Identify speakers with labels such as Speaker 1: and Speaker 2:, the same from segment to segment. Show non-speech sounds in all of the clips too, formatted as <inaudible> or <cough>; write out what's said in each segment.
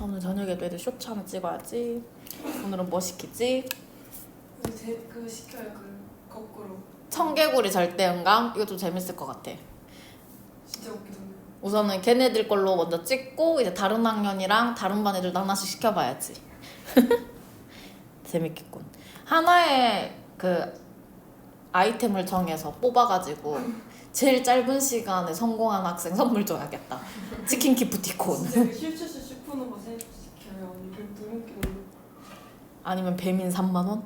Speaker 1: 오늘 저녁에도 애들 쇼츠 하나 찍어야지. 오늘은 뭐 시키지?
Speaker 2: 근데 제 그거 시켜요 그 거꾸로
Speaker 1: 청개구리 절대음감 이거 좀 재밌을 것 같아.
Speaker 2: 진짜 웃기던데
Speaker 1: 우선은 걔네들 걸로 먼저 찍고 이제 다른 학년이랑 다른 반 애들도 하나씩 시켜봐야지. <laughs> 재밌겠군. 하나의 그 아이템을 정해서 뽑아가지고 제일 짧은 시간에 성공한 학생 선물 줘야겠다. 치킨 기프티콘.
Speaker 2: 진짜 그 슈 퍼노바 세 시켜요 이게 너무 웃기던데
Speaker 1: 아니면 배민 3만 원?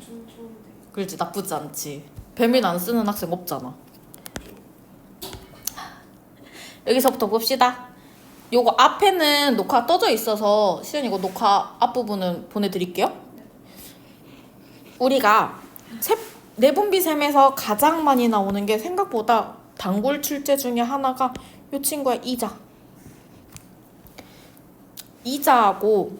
Speaker 2: 좀 좋은데
Speaker 1: 그렇지 나쁘지 않지. 배민 안 쓰는 학생 없잖아. 여기서부터 봅시다. 요거 앞에는 녹화 떠져 있어서 시연 이거 녹화 앞부분은 보내드릴게요. 우리가 세, 내분비샘에서 가장 많이 나오는 게 생각보다 단골 출제 중에 하나가 요 친구의 이자. 이자하고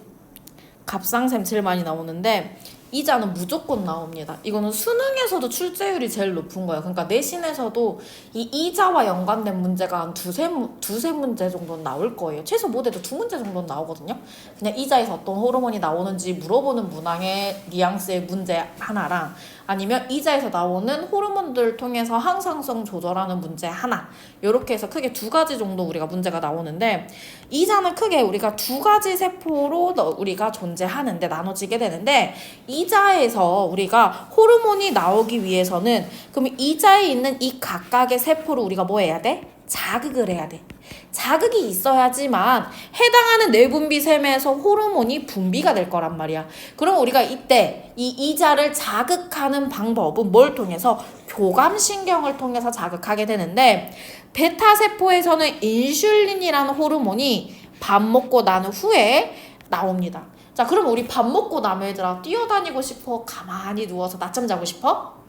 Speaker 1: 갑상샘 제일 많이 나오는데 이자는 무조건 나옵니다. 이거는 수능에서도 출제율이 제일 높은 거예요. 그러니까 내신에서도 이 이자와 연관된 문제가 한 두세, 문- 두세 문제 정도는 나올 거예요. 최소 못해도 두 문제 정도는 나오거든요. 그냥 이자에서 어떤 호르몬이 나오는지 물어보는 문항의 뉘앙스의 문제 하나랑 아니면 이자에서 나오는 호르몬들 통해서 항상성 조절하는 문제 하나 이렇게 해서 크게 두 가지 정도 우리가 문제가 나오는데 이자는 크게 우리가 두 가지 세포로 너- 우리가 존재하는데 나눠지게 되는데 이자에서 우리가 호르몬이 나오기 위해서는 그럼 이자에 있는 이 각각의 세포를 우리가 뭐 해야 돼? 자극을 해야 돼. 자극이 있어야지만 해당하는 내분비 샘에서 호르몬이 분비가 될 거란 말이야. 그럼 우리가 이때 이 이자를 자극하는 방법은 뭘 통해서 교감신경을 통해서 자극하게 되는데 베타 세포에서는 인슐린이라는 호르몬이 밥 먹고 난 후에 나옵니다. 자, 그럼 우리 밥 먹고 나면 얘들아 뛰어다니고 싶어? 가만히 누워서 낮잠 자고 싶어?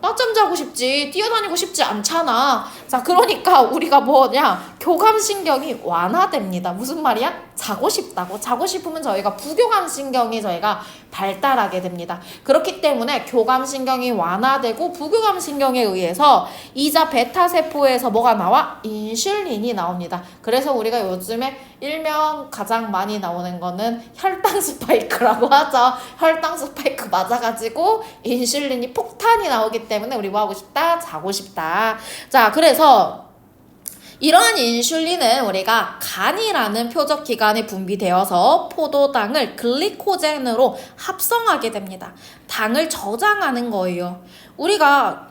Speaker 1: 낮잠 자고 싶지 뛰어다니고 싶지 않잖아 자 그러니까 우리가 뭐냐 교감신경이 완화됩니다. 무슨 말이야? 자고 싶다고. 자고 싶으면 저희가 부교감신경이 저희가 발달하게 됩니다. 그렇기 때문에 교감신경이 완화되고 부교감신경에 의해서 이자 베타 세포에서 뭐가 나와? 인슐린이 나옵니다. 그래서 우리가 요즘에 일명 가장 많이 나오는 거는 혈당 스파이크라고 <laughs> 하죠. 혈당 스파이크 맞아가지고 인슐린이 폭탄이 나오기 때문에 우리 뭐 하고 싶다? 자고 싶다. 자, 그래서 이러한 인슐린은 우리가 간이라는 표적 기관에 분비되어서 포도당을 글리코젠으로 합성하게 됩니다. 당을 저장하는 거예요. 우리가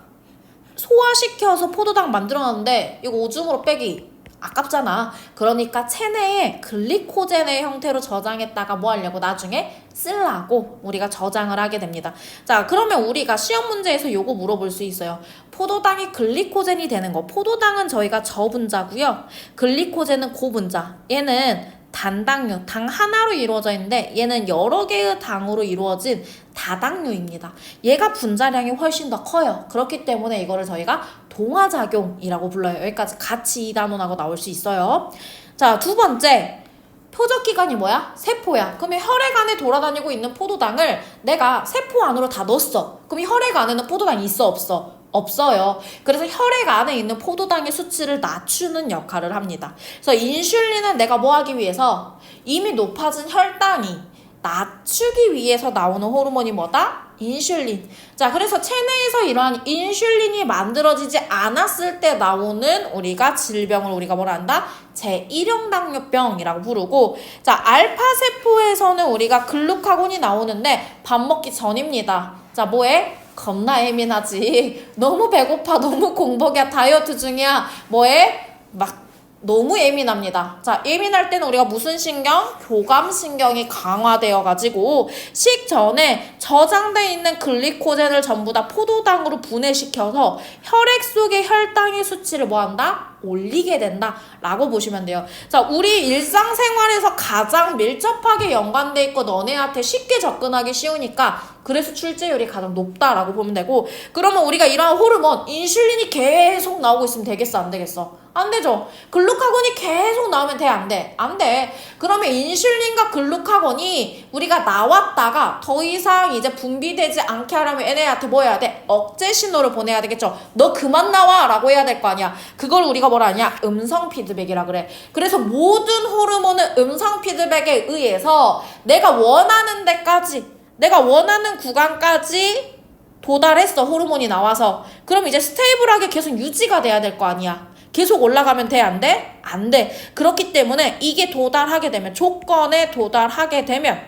Speaker 1: 소화시켜서 포도당 만들어놨는데 이거 오줌으로 빼기 아깝잖아. 그러니까 체내에 글리코젠의 형태로 저장했다가 뭐 하려고 나중에 쓰려고 우리가 저장을 하게 됩니다. 자, 그러면 우리가 시험 문제에서 요거 물어볼 수 있어요. 포도당이 글리코젠이 되는 거. 포도당은 저희가 저분자고요. 글리코젠은 고분자. 얘는 단당류, 당 하나로 이루어져 있는데 얘는 여러 개의 당으로 이루어진 다당류입니다. 얘가 분자량이 훨씬 더 커요. 그렇기 때문에 이거를 저희가 동화작용이라고 불러요. 여기까지 같이 이 단원하고 나올 수 있어요. 자, 두 번째. 표적 기관이 뭐야? 세포야. 그러면 혈액 안에 돌아다니고 있는 포도당을 내가 세포 안으로 다 넣었어. 그럼 이 혈액 안에는 포도당이 있어 없어? 없어요. 그래서 혈액 안에 있는 포도당의 수치를 낮추는 역할을 합니다. 그래서 인슐린은 내가 뭐 하기 위해서 이미 높아진 혈당이 낮추기 위해서 나오는 호르몬이 뭐다? 인슐린. 자, 그래서 체내에서 이러한 인슐린이 만들어지지 않았을 때 나오는 우리가 질병을 우리가 뭐라 한다? 제1형 당뇨병이라고 부르고, 자, 알파 세포에서는 우리가 글루카곤이 나오는데 밥 먹기 전입니다. 자, 뭐해? 겁나 예민하지. <laughs> 너무 배고파, 너무 공복이야, 다이어트 중이야. 뭐해? 막 너무 예민합니다. 자, 예민할 때는 우리가 무슨 신경? 교감신경이 강화되어 가지고 식전에 저장돼 있는 글리코젠을 전부 다 포도당으로 분해시켜서 혈액 속의 혈당의 수치를 뭐 한다? 올리게 된다 라고 보시면 돼요. 자, 우리 일상생활에서 가장 밀접하게 연관돼 있고 너네한테 쉽게 접근하기 쉬우니까 그래서 출제율이 가장 높다라고 보면 되고 그러면 우리가 이러한 호르몬 인슐린이 계속 나오고 있으면 되겠어 안 되겠어? 안 되죠. 글루카곤이 계속 나오면 돼 안 돼? 안 돼. 그러면 인슐린과 글루카곤이 우리가 나왔다가 더 이상 이제 분비되지 않게 하려면 얘네한테 뭐 해야 돼? 억제 신호를 보내야 되겠죠. 너 그만 나와 라고 해야 될 거 아니야. 그걸 우리가 뭐라 하냐? 음성 피드백이라 그래. 그래서 모든 호르몬은 음성 피드백에 의해서 내가 원하는 데까지, 내가 원하는 구간까지 도달했어. 호르몬이 나와서. 그럼 이제 스테이블하게 계속 유지가 돼야 될 거 아니야. 계속 올라가면 돼? 안 돼? 안 돼. 그렇기 때문에 이게 도달하게 되면, 조건에 도달하게 되면,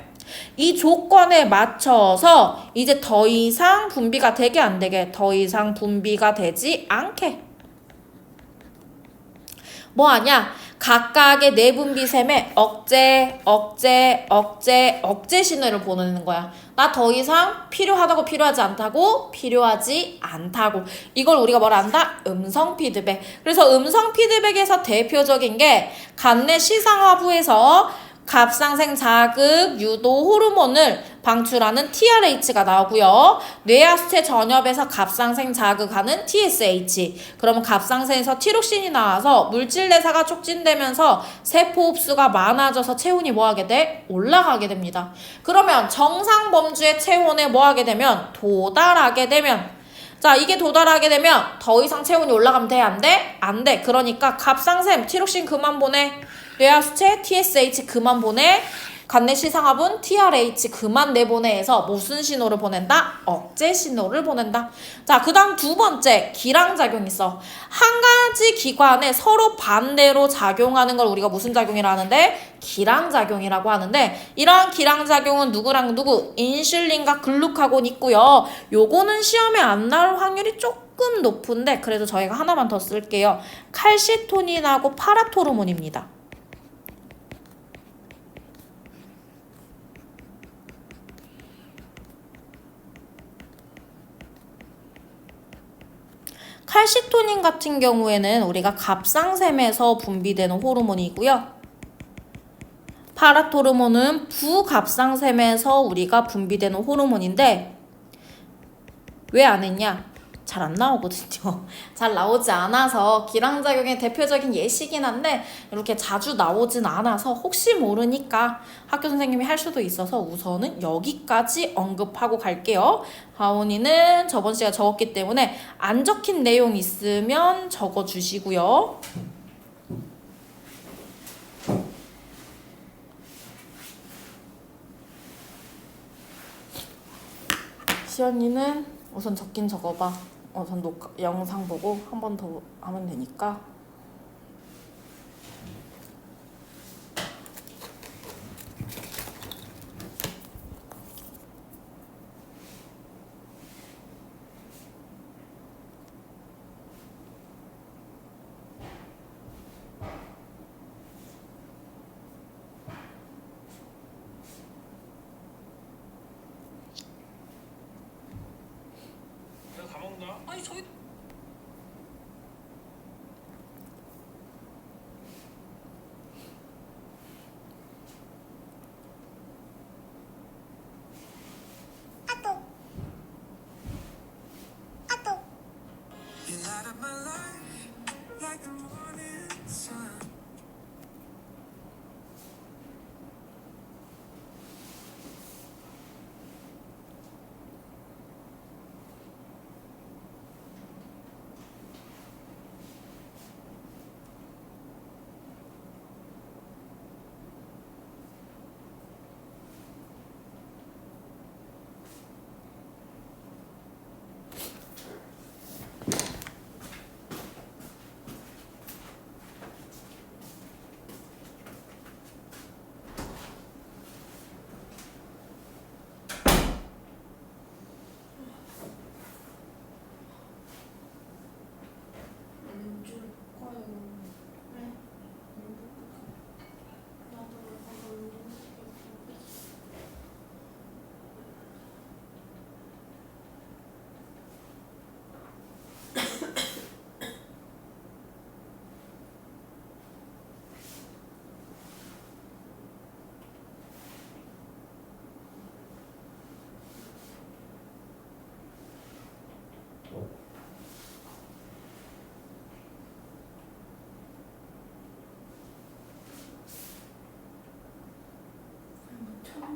Speaker 1: 이 조건에 맞춰서 이제 더 이상 분비가 되게 안 되게, 더 이상 분비가 되지 않게. 뭐 하냐? 각각의 내분비샘에 억제, 억제, 억제, 억제 신호를 보내는 거야. 나 더 이상 필요하다고 필요하지 않다고 필요하지 않다고. 이걸 우리가 뭐라 한다? 음성 피드백. 그래서 음성 피드백에서 대표적인 게 간내 시상하부에서 갑상생 자극 유도 호르몬을 방출하는 TRH가 나오고요. 뇌하수체 전엽에서 갑상생 자극하는 TSH. 그러면 갑상생에서 티록신이 나와서 물질 내사가 촉진되면서 세포 흡수가 많아져서 체온이 뭐하게 돼? 올라가게 됩니다. 그러면 정상 범주의 체온에 뭐하게 되면 도달하게 되면 자, 이게 도달하게 되면 더 이상 체온이 올라가면 돼? 안 돼? 안 돼. 그러니까 갑상샘, 티록신 그만 보내. 뇌하수체, TSH 그만 보내. 간내 시상합은 TRH 그만 내보내해서 무슨 신호를 보낸다? 억제 신호를 보낸다. 자, 그 다음 두 번째, 기량작용 있어. 한 가지 기관에 서로 반대로 작용하는 걸 우리가 무슨 작용이라 하는데? 기량작용이라고 하는데, 이러한 기량작용은 누구랑 누구? 인슐린과 글루카곤 있고요. 요거는 시험에 안 나올 확률이 조금 높은데, 그래도 저희가 하나만 더 쓸게요. 칼시토닌하고 파라토르몬입니다. 칼시토닌 같은 경우에는 우리가 갑상샘에서 분비되는 호르몬이고요. 파라토르몬은 부갑상샘에서 우리가 분비되는 호르몬인데 왜 안 했냐? 잘 안 나오거든요. <laughs> 잘 나오지 않아서 기량작용의 대표적인 예시긴 한데 이렇게 자주 나오진 않아서 혹시 모르니까 학교 선생님이 할 수도 있어서 우선은 여기까지 언급하고 갈게요. 하온이는 저번 시간에 적었기 때문에 안 적힌 내용 있으면 적어 주시고요. 시연이는 우선 적긴 적어봐. 우선 녹화, 영상 보고 한 번 더 하면 되니까.
Speaker 3: 아니 저희 up my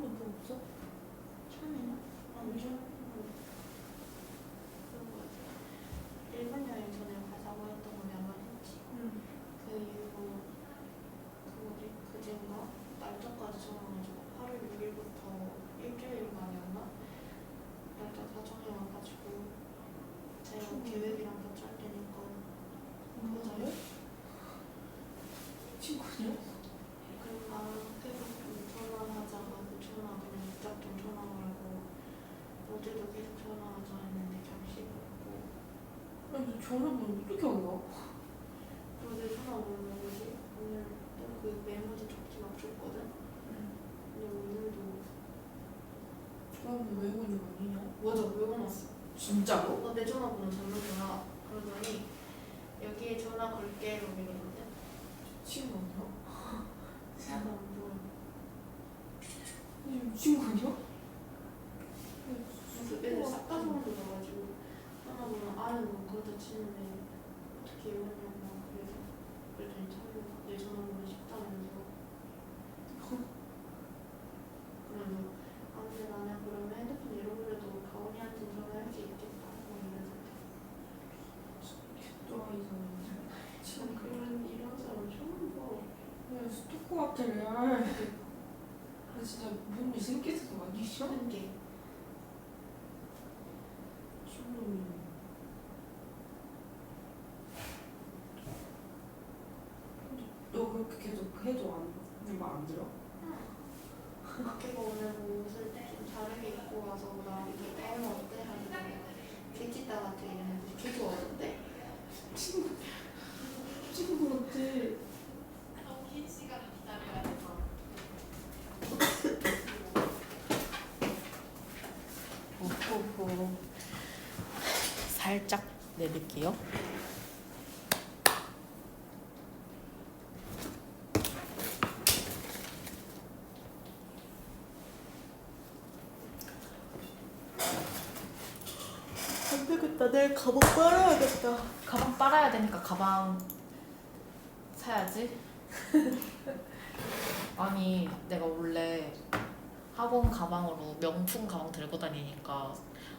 Speaker 2: 거 뭐 없어?
Speaker 4: 처음에는? 아, 요즘 그런 거 같아. 일본 여행 전에 가자고 했던 거 내가 했지. 그 이후로 그게 그젠가 날짜까지 정해가지고 8월 6일부터 일주일만이었나?
Speaker 2: 날짜 다
Speaker 5: 정해와가지고 제가 음. 계획이랑 다 짤리니까. 그거 잘 친구들?
Speaker 2: 전화번호 어떻게 알아?
Speaker 4: 어제 전화 오는 거지. 오늘 그 메모지 적지 막 줬거든. 근데 오늘도
Speaker 2: 외우는 거 아니냐?
Speaker 4: 맞아 외워놨어.
Speaker 2: 진짜로?
Speaker 4: 어, 내 전화번호 잘못구나. 그러더니 여기에 전화 걸게 이러는데
Speaker 2: 미친 거 아니야? <laughs>
Speaker 4: 전화 안 보여.
Speaker 2: 미친 거 아니야?
Speaker 4: 그래서 애들 싹다 전화 들어가지고 전화번호 아는 건 그렇다 치는데 어떻게 외웠냐고 막 그래서 그랬더니 자기가 내 전화번호 쉽다면서 그래서 아 근데 나는 그러면 핸드폰 잃어버려도 가온이한테 전화할 수 있겠다 막 이래서
Speaker 2: 또라이잖아.
Speaker 4: 진짜 그런 이런 사람 처음 봐.
Speaker 2: 야, 스토커 같아, 레알. 근데 진짜 뭔일 생겼어, 아니셔?
Speaker 4: 한 개.
Speaker 2: 미친놈이. 너 그렇게 계속 해도 안, 들어?
Speaker 4: 아끼가 오늘 뭐 옷을 좀 다르게 입고 와서 나 이게 애는 어때? 하는데 개찌다 같아 이랬는데 개도 어떤데?
Speaker 2: 친구,
Speaker 4: 기다려야 돼서.
Speaker 1: 오호호. 살짝 내릴게요. 안 되겠다. 내일 가방 빨아야겠다. 가방 빨아야 되니까 가방 사야지. <laughs> 아니, 내가 원래 학원 가방으로 명품 가방 들고 다니니까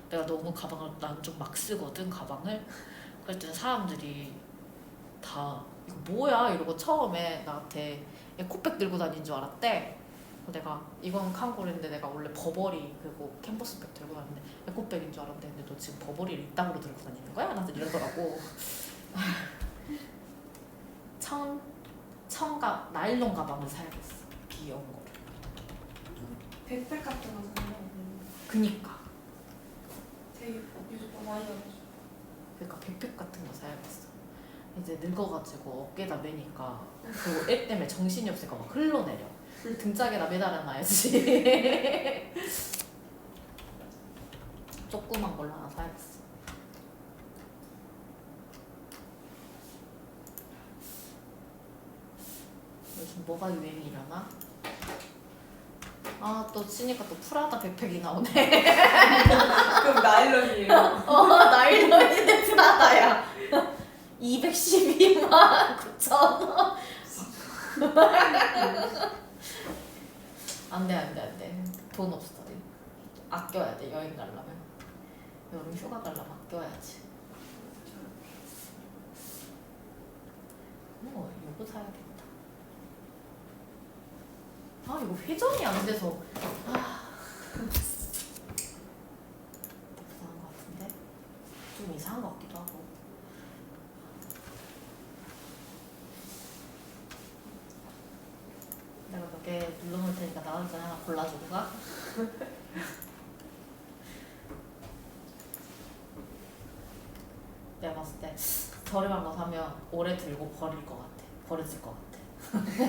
Speaker 1: 내가 너무 가방을 난 좀 막 쓰거든 가방을 그랬더니 사람들이 다 이거 뭐야 이러고 처음에 나한테 에코백 들고 다니는 줄 알았대 내가 이건 칸골인데 내가 원래 버버리 그리고 캔버스백 들고 다니는데 에코백인 줄 알았는데 근데 너 지금 버버리를 이따구로 들고 다니는 거야? 나한테 이러더라고 청 청가 나일론 가방을 사야겠어 귀여운 거를
Speaker 2: 백팩 같은 거 사면
Speaker 1: 그니까
Speaker 2: 되게 요즘 많이 나가지고.
Speaker 1: 그러니까 백팩 같은 거 사야겠어. 이제 늙어가지고 어깨에다 매니까 그리고 애 때문에 정신이 없으니까 막 흘러내려. 등짝에다 매달아놔야지. <laughs> 조그만 걸로 하나 사야겠어. 요즘 뭐가 유행이려나? 아 또 치니까 또 프라다 백팩이 나오네. <laughs>
Speaker 2: 그럼 나일론이에요. <laughs>
Speaker 1: 어, 나일론인데 프라다야. 212만 9천 원. 안 돼, 안 돼, 안 돼. 돈 없어. 아껴야 돼, 여행 가려면. 여름 휴가 가려면 아껴야지. 어, 이거 사야겠다. 아, 이거 회전이 안 돼서. 아. 이상한 것 같은데? 좀 이상한 것 같기도 하고. 내가 눌러놓을 테니까 나온 중 하나 골라주고 가. 내가 봤을 때 저렴한 거 사면 오래 들고 버릴 것 같아. 버려질 것 같아. <laughs>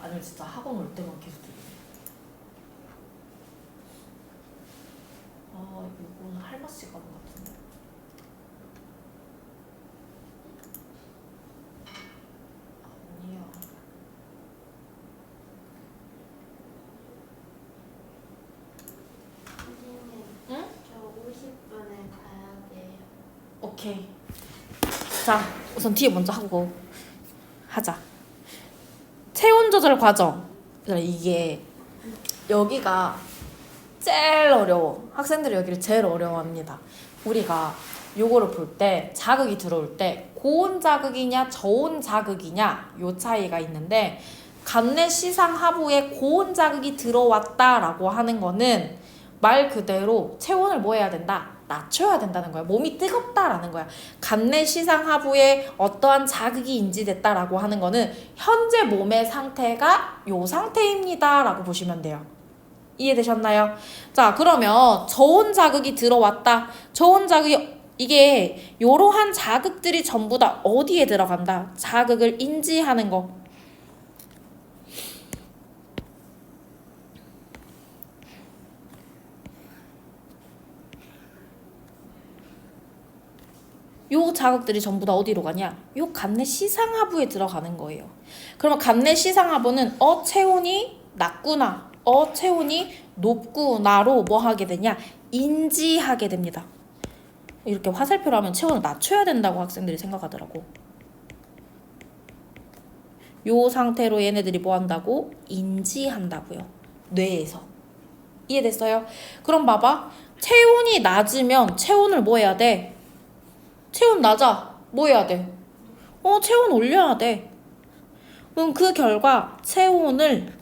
Speaker 1: 아니면 진짜 학원 올 때만 계속 들고. 아, 이거는 할머씨 가방 같은데. 아니야.
Speaker 4: 선생님,
Speaker 1: 응?
Speaker 4: 저 50분에 가야 돼요.
Speaker 1: 오케이. 자, 우선 뒤에 먼저 하고 하자. 체온 조절 과정. 그러니까 이게 여기가 제일 어려워. 학생들이 여기를 제일 어려워합니다. 우리가 요거를 볼 때 자극이 들어올 때 고온 자극이냐 저온 자극이냐 요 차이가 있는데 간내 시상 하부에 고온 자극이 들어왔다라고 하는 거는 말 그대로 체온을 뭐 해야 된다? 낮춰야 된다는 거야. 몸이 뜨겁다라는 거야. 간내 시상 하부에 어떠한 자극이 인지됐다라고 하는 거는 현재 몸의 상태가 요 상태입니다라고 보시면 돼요. 이해되셨나요? 자, 그러면 저온 자극이 들어왔다. 저온 자극이 이게 이러한 자극들이 전부 다 어디에 들어간다? 자극을 인지하는 거. 요 자극들이 전부 다 어디로 가냐? 요 간내 시상하부에 들어가는 거예요. 그러면 간내 시상하부는 어 체온이 낮구나, 어 체온이 높구나로 뭐 하게 되냐? 인지하게 됩니다. 이렇게 화살표로 하면 체온을 낮춰야 된다고 학생들이 생각하더라고. 요 상태로 얘네들이 뭐 한다고? 인지한다고요. 뇌에서. 이해됐어요? 그럼 봐봐. 체온이 낮으면 체온을 뭐 해야 돼? 체온 낮아. 뭐 해야 돼? 어, 체온 올려야 돼. 그럼 그 결과 체온을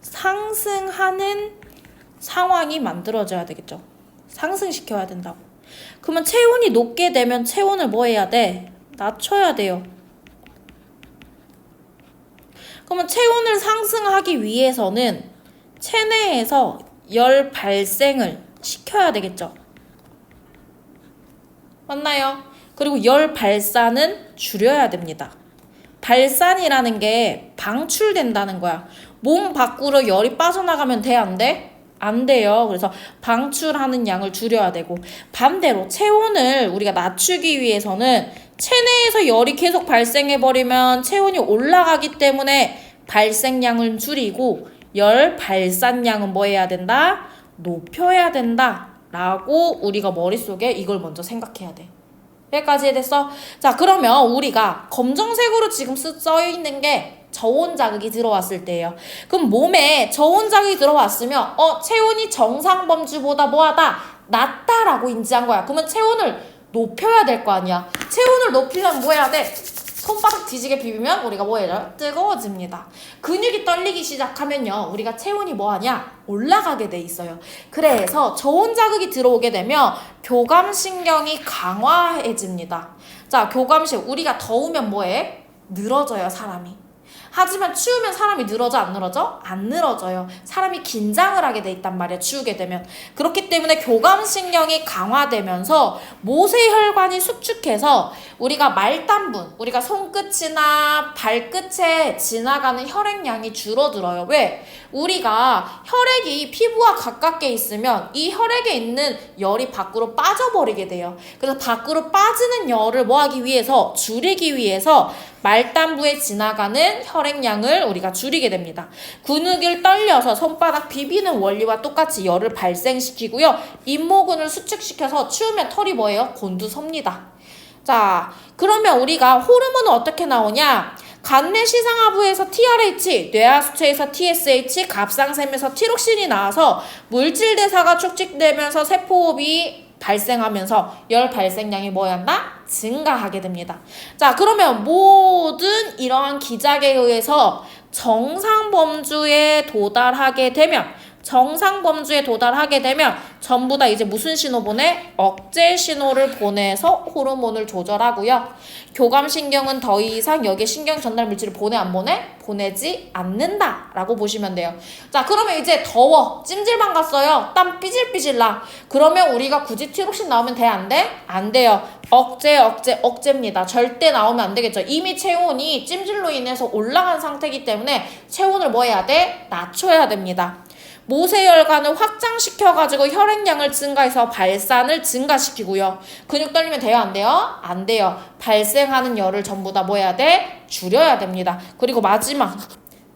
Speaker 1: 상승하는 상황이 만들어져야 되겠죠. 상승시켜야 된다고. 그러면 체온이 높게 되면 체온을 뭐 해야 돼? 낮춰야 돼요. 그러면 체온을 상승하기 위해서는 체내에서 열 발생을 시켜야 되겠죠. 맞나요? 그리고 열 발산은 줄여야 됩니다. 발산이라는 게 방출된다는 거야. 몸 밖으로 열이 빠져나가면 돼, 안 돼? 안 돼요. 그래서 방출하는 양을 줄여야 되고 반대로 체온을 우리가 낮추기 위해서는 체내에서 열이 계속 발생해버리면 체온이 올라가기 때문에 발생량을 줄이고 열 발산량은 뭐 해야 된다? 높여야 된다. 라고 우리가 머릿속에 이걸 먼저 생각해야 돼. 여기까지 이해됐어? 자, 그러면 우리가 검정색으로 지금 쓰- 써 있는 게 저온 자극이 들어왔을 때예요. 그럼 몸에 저온 자극이 들어왔으면 어, 체온이 정상 범주보다 뭐하다? 낮다라고 인지한 거야. 그러면 체온을 높여야 될 거 아니야. 체온을 높이려면 뭐 해야 돼? 손바닥 뒤지게 비비면 우리가 뭐 해요? 뜨거워집니다. 근육이 떨리기 시작하면요. 우리가 체온이 뭐 하냐? 올라가게 돼 있어요. 그래서 저온 자극이 들어오게 되면 교감신경이 강화해집니다. 자, 교감신 우리가 더우면 뭐해? 늘어져요, 사람이. 하지만 추우면 사람이 늘어져 안 늘어져? 안 늘어져요. 사람이 긴장을 하게 돼 있단 말이야. 추우게 되면. 그렇기 때문에 교감신경이 강화되면서 모세혈관이 수축해서 우리가 말단분, 우리가 손끝이나 발끝에 지나가는 혈액량이 줄어들어요. 왜? 우리가 혈액이 피부와 가깝게 있으면 이 혈액에 있는 열이 밖으로 빠져버리게 돼요. 그래서 밖으로 빠지는 열을 뭐 하기 위해서 줄이기 위해서 말단부에 지나가는 혈액량을 우리가 줄이게 됩니다. 근육을 떨려서 손바닥 비비는 원리와 똑같이 열을 발생시키고요. 잇모근을 수축시켜서 추우면 털이 뭐예요? 곤두섭니다. 자, 그러면 우리가 호르몬은 어떻게 나오냐? 간내 시상하부에서 TRH, 뇌하수체에서 TSH, 갑상샘에서 티록신이 나와서 물질 대사가 촉진되면서 세포호흡이 발생하면서 열 발생량이 한다? 증가하게 됩니다. 자, 그러면 모든 이러한 기작에 의해서 정상 범주에 도달하게 되면 정상 범주에 도달하게 되면 전부 다 이제 무슨 신호 보내? 억제 신호를 보내서 호르몬을 조절하고요. 교감신경은 더 이상 여기에 신경 전달 물질을 보내 안 보내? 보내지 않는다 라고 보시면 돼요. 자, 그러면 이제 더워. 찜질방 갔어요. 땀 삐질삐질 나. 그러면 우리가 굳이 티록신 나오면 돼? 안 돼? 안 돼요. 억제, 억제, 억제입니다. 절대 나오면 안 되겠죠. 이미 체온이 찜질로 인해서 올라간 상태이기 때문에 체온을 뭐 해야 돼? 낮춰야 됩니다. 모세혈관을 확장시켜가지고 혈액량을 증가해서 발산을 증가시키고요. 근육 떨리면 돼요? 안 돼요? 안 돼요. 발생하는 열을 전부 다 뭐 해야 돼? 줄여야 됩니다. 그리고 마지막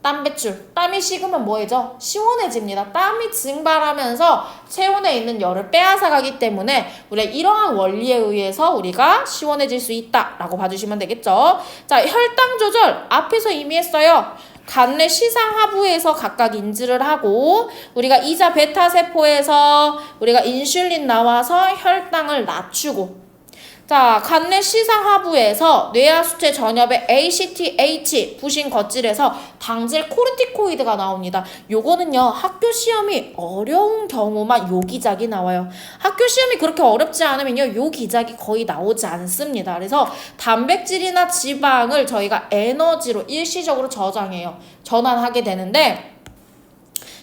Speaker 1: 땀 배출. 땀이 식으면 뭐해져? 시원해집니다. 땀이 증발하면서 체온에 있는 열을 빼앗아가기 때문에 우리가 이러한 원리에 의해서 우리가 시원해질 수 있다라고 봐주시면 되겠죠. 자, 혈당 조절 앞에서 이미 했어요. 간내 시상하부에서 각각 인지를 하고 우리가 이자 베타 세포에서 우리가 인슐린 나와서 혈당을 낮추고 자, 간내 시상 하부에서 뇌하수체 전엽의 ACTH 부신 겉질에서 당질 코르티코이드가 나옵니다. 요거는요, 학교 시험이 어려운 경우만 요 기작이 나와요. 학교 시험이 그렇게 어렵지 않으면요, 요 기작이 거의 나오지 않습니다. 그래서 단백질이나 지방을 저희가 에너지로 일시적으로 저장해요. 전환하게 되는데,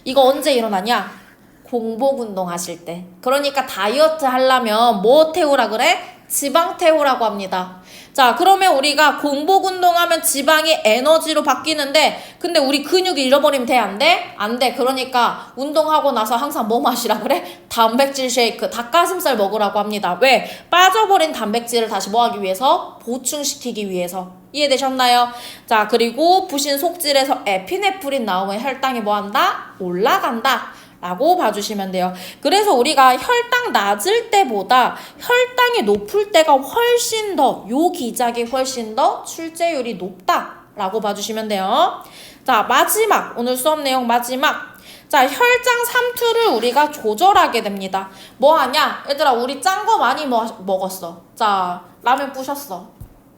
Speaker 1: 이거 언제 일어나냐? 공복 운동 하실 때. 그러니까 다이어트 하려면 뭐 태우라 그래? 지방 태우라고 합니다. 자, 그러면 우리가 공복 운동하면 지방이 에너지로 바뀌는데, 근데 우리 근육이 잃어버리면 돼? 안 돼? 안 돼. 그러니까 운동하고 나서 항상 뭐 마시라 그래? 단백질 쉐이크, 닭가슴살 먹으라고 합니다. 왜? 빠져버린 단백질을 다시 뭐 하기 위해서? 보충시키기 위해서. 이해되셨나요? 자, 그리고 부신 속질에서 에피네프린 나오면 혈당이 뭐 한다? 올라간다. 라고 봐주시면 돼요. 그래서 우리가 혈당 낮을 때보다 혈당이 높을 때가 훨씬 더, 요 기작이 훨씬 더 출제율이 높다 라고 봐주시면 돼요. 자, 마지막, 오늘 수업 내용 마지막. 자, 혈장 삼투를 우리가 조절하게 됩니다. 뭐 하냐? 얘들아, 우리 짠 거 많이 먹, 먹었어. 자, 라면 부셨어.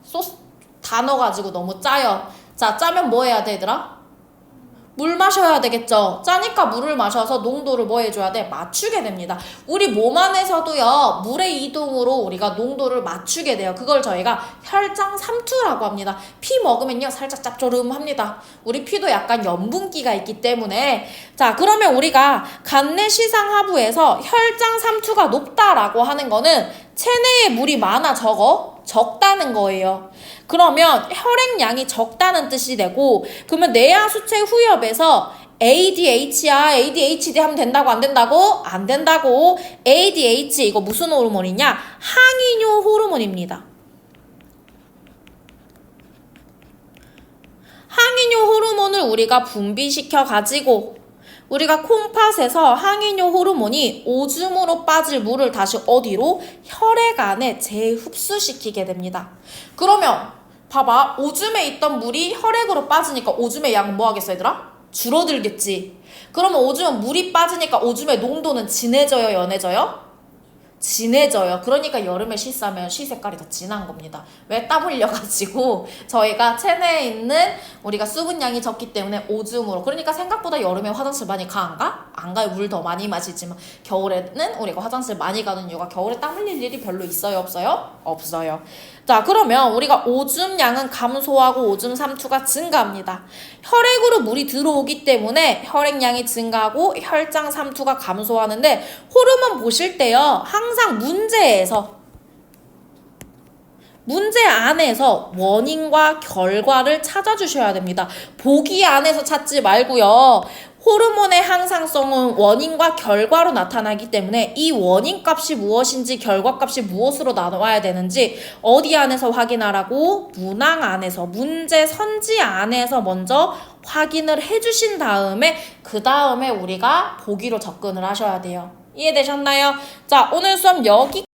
Speaker 1: 소스 다 넣어가지고 너무 짜요. 자, 짜면 뭐 해야 돼, 얘들아? 물 마셔야 되겠죠. 짜니까 물을 마셔서 농도를 뭐 해줘야 돼? 맞추게 됩니다. 우리 몸 안에서도요, 물의 이동으로 우리가 농도를 맞추게 돼요. 그걸 저희가 혈장 삼투라고 합니다. 피 먹으면요, 살짝 짭조름합니다. 우리 피도 약간 염분기가 있기 때문에. 자, 그러면 우리가 간내 시상 하부에서 혈장 삼투가 높다라고 하는 거는 체내에 물이 많아 적어? 적다는 거예요. 그러면 혈액량이 적다는 뜻이 되고 그러면 내하 수체 후엽에서 ADH야 ADHD 하면 된다고 안 된다고? 안 된다고 ADH 이거 무슨 호르몬이냐? 항이뇨 호르몬입니다. 항이뇨 호르몬을 우리가 분비시켜 가지고 우리가 콩팥에서 항이뇨 호르몬이 오줌으로 빠질 물을 다시 어디로 혈액 안에 재흡수시키게 됩니다. 그러면 봐봐 오줌에 있던 물이 혈액으로 빠지니까 오줌의 양은 뭐 하겠어 얘들아? 줄어들겠지. 그러면 오줌은 물이 빠지니까 오줌의 농도는 진해져요, 연해져요? 진해져요. 그러니까 여름에 씻으면 시 색깔이 더 진한 겁니다. 왜땀 흘려가지고 <laughs> 저희가 체내에 있는 우리가 수분량이 적기 때문에 오줌으로 그러니까 생각보다 여름에 화장실 많이 가 안 가? 안 가요. 물 더 많이 마시지만 겨울에는 우리가 화장실 많이 가는 이유가 겨울에 땀 흘릴 일이 별로 있어요, 없어요? 없어요. 자, 그러면 우리가 오줌 양은 감소하고 오줌 삼투가 증가합니다. 혈액으로 물이 들어오기 때문에 혈액량이 증가하고 혈장 삼투가 감소하는데 호르몬 보실 때요. 항상 문제에서 문제 안에서 원인과 결과를 찾아주셔야 됩니다. 보기 안에서 찾지 말고요. 호르몬의 항상성은 원인과 결과로 나타나기 때문에 이 원인 값이 무엇인지 결과 값이 무엇으로 나와야 되는지 어디 안에서 확인하라고 문항 안에서 문제 선지 안에서 먼저 확인을 해주신 다음에 그 다음에 우리가 보기로 접근을 하셔야 돼요. 이해되셨나요? 자 오늘 수업 여기